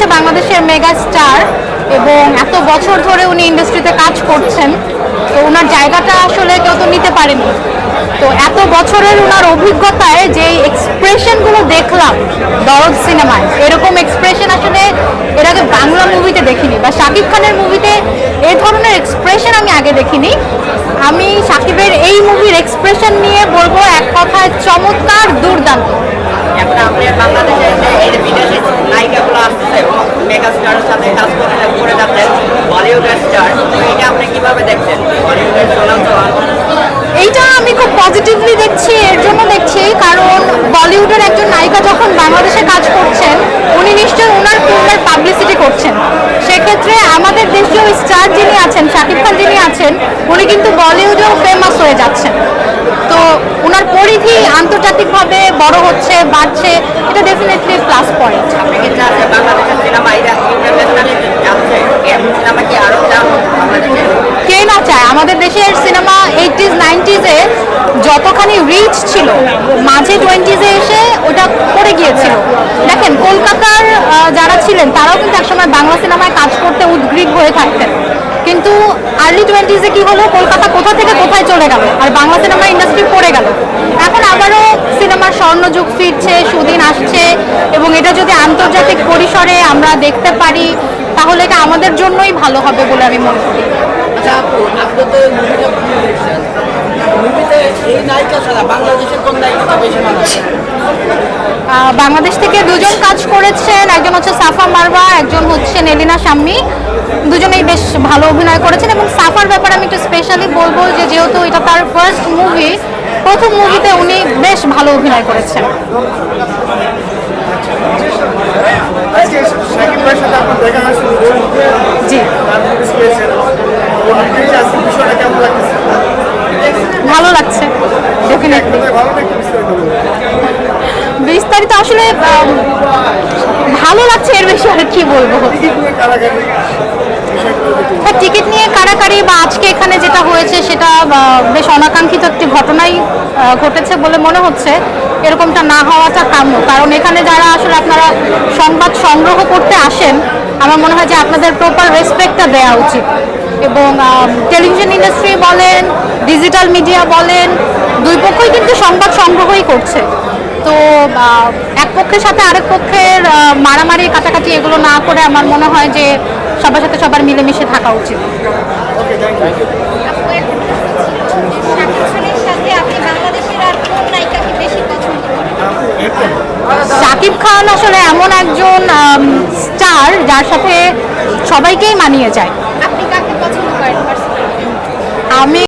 হচ্ছে বাংলাদেশের mega star এবং এত বছর ধরে উনি ইন্ডাস্ট্রিতে কাজ করছেন। তো ওনার জায়গাটা আসলে কেউ তো নিতে পারেনি। তো এত বছরের ওনার অভিজ্ঞতায় যে এক্সপ্রেশনগুলো দেখলাম দরদ সিনেমায়, এরকম এক্সপ্রেশন আসলে এর আগে বাংলা মুভিতে দেখিনি বা শাকিব খানের মুভিতে এই ধরনের এক্সপ্রেশন আমি আগে দেখিনি। আমি শাকিবের এই মুভির এক্সপ্রেশন নিয়ে বলব এক কথায় চমৎকার দুর্দান্ত এখন আপনি বাংলাদেশে যে এই যে বিদেশি নায়িকাগুলো আসতেছে মেগা স্টারের সাথে কাজ করে করে যাচ্ছেন বলিউডের স্টার তো এটা আপনি কীভাবে দেখছেন বলিউডের সোনাম চৌহান এইটা আমি খুব পজিটিভলি দেখছি এর জন্য দেখছি কারণ বলিউডের একজন নায়িকা যখন বাংলাদেশে কাজ করছেন উনি নিশ্চয়ই ওনার ফিল্মের পাবলিসিটি করছেন। সেক্ষেত্রে আমাদের দেশীয় স্টার যিনি আছেন শাকিব খান যিনি আছেন উনি কিন্তু বলিউডেও ফেমাস হয়ে যাচ্ছেন। তো ওনার পরিধি আন্তর্জাতিকভাবে বড় হচ্ছে বাড়ছে এটা ডেফিনেটলি প্লাস পয়েন্ট আপনি কি চাচ্ছেন বাংলাদেশের সিনেমা এটা ইন্টারন্যাশনালি যাচ্ছে এমন সিনেমা কি আরও যান বাংলাদেশে কে না চায় আমাদের দেশের সিনেমা এইটিজ নাইনটিজে যতখানি রিচ ছিল, মাঝে টোয়েন্টিজে এসে ওটা পড়ে গিয়েছিল। দেখেন, কলকাতার যারা ছিলেন, তারাও কিন্তু একসময় বাংলা সিনেমায় কাজ করতে উদ্গ্রীব হয়ে থাকতেন। কিন্তু আর্লি টোয়েন্টিজে কি হলো? কলকাতা কোথা থেকে কোথায় চলে গেল? আর বাংলা সিনেমা ইন্ডাস্ট্রি পড়ে গেল। এখন আবারও সিনেমার স্বর্ণযুগ ফিরছে, সুদিন আসছে, এবং এটা যদি আন্তর্জাতিক পরিসরে আমরা দেখতে পারি, তাহলে এটা আমাদের জন্যই ভালো হবে বলে আমি মনে করি। আচ্ছা মুভিতে এই নায়িকা ছাড়া বাংলাদেশের কোন নায়িকাটা বেশি মানাচ্ছে বাংলাদেশ থেকে দুজন কাজ করেছেন। একজন হচ্ছে সাফা মারবা একজন হচ্ছে নেলিনা শাম্মী। দুজনেই বেশ ভালো অভিনয় করেছেন এবং সাফার ব্যাপারে আমি একটু স্পেশালি বলব যে যেহেতু এটা তার ফার্স্ট মুভি প্রথম মুভিতে উনি বেশ ভালো অভিনয় করেছেন। আজকে শাকিব ভাইয়ের সাথে আপনার দেখা হয় শুরু জি তার নোটিস পেয়েছেন তো নিজেই আজকে বিষয়টা কেমন লাগতেছে ভালো লাগছে ডেফিনেটলি একদমই ভালো নাকি বিস্তারিত আসলে ভালো লাগছে এর বেশি আর কি বলব। টিকিট নিয়ে কারাকারি বা আজকে এখানে যেটা হয়েছে সেটা বেশ অনাকাঙ্ক্ষিত একটি ঘটনাই ঘটেছে বলে মনে হচ্ছে। এরকমটা না হওয়াটা কাম্য। কারণ এখানে যারা আসলে আপনারা সংবাদ সংগ্রহ করতে আসেন, আমার মনে হয় যে আপনাদের প্রপার রেসপেক্টটা দেওয়া উচিত। এবং টেলিভিশন ইন্ডাস্ট্রি বলেন ডিজিটাল মিডিয়া বলেন দুই পক্ষই কিন্তু সংবাদ সংগ্রহই করছে। তো এক পক্ষের সাথে আরেক পক্ষের মারামারি কাছাকাছি এগুলো না করে আমার মনে হয় যে সবার সাথে সবার মিলেমিশে থাকা উচিত। শাকিব খান আসলে এমন একজন স্টার যার সাথে সবাইকেই মানিয়ে যায়। আমি